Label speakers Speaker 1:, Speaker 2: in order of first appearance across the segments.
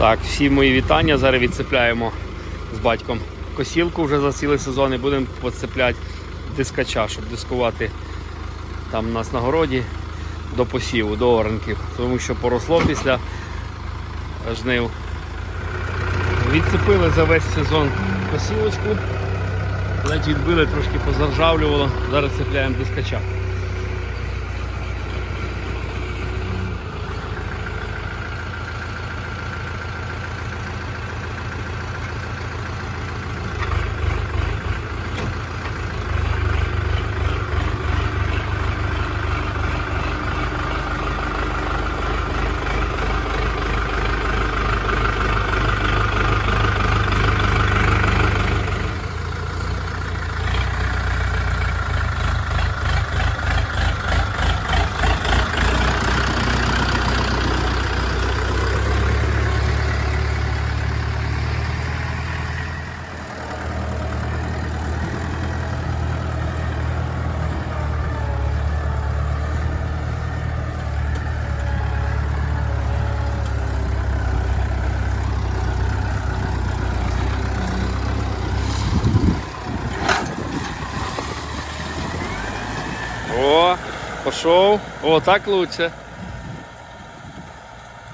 Speaker 1: Так, всі мої вітання. Зараз відцепляємо з батьком косілку вже за цілий сезон і будемо підцепляти дискача, щоб дискувати там у нас на городі до посіву, до оранків. Тому що поросло після жнив. Відцепили за весь сезон косілочку. Ледь відбили, трошки позаржавлювало. Зараз цепляємо дискача. О, пішов. О, так лучше.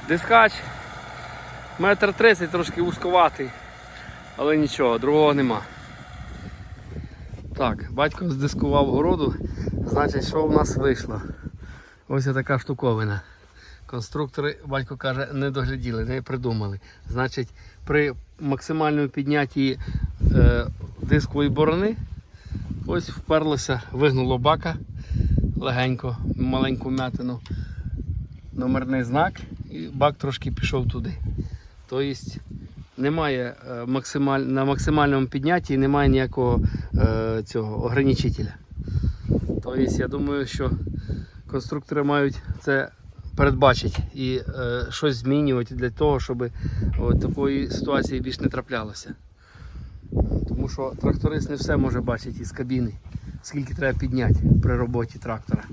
Speaker 1: Дискач. Метр тридцять трошки вузьковатий. Але нічого, другого нема. Так, батько здискував городу, значить, що в нас вийшло? Ось така штуковина. Конструктори, батько каже, не догляділи, не придумали. Значить, при максимальному піднятті е, дискової борони ось вперлося, вигнуло бака легенько, маленьку м'ятину, номерний знак, і бак трошки пішов туди. Тобто немає е, максималь... на максимальному піднятті немає ніякого е, цього ограничителя. Тобто я думаю, що конструктори мають це передбачити і е, щось змінювати для того, щоб от, такої ситуації більш не траплялося. Тому що тракторист не все може бачити із кабіни, скільки треба підняти при роботі трактора.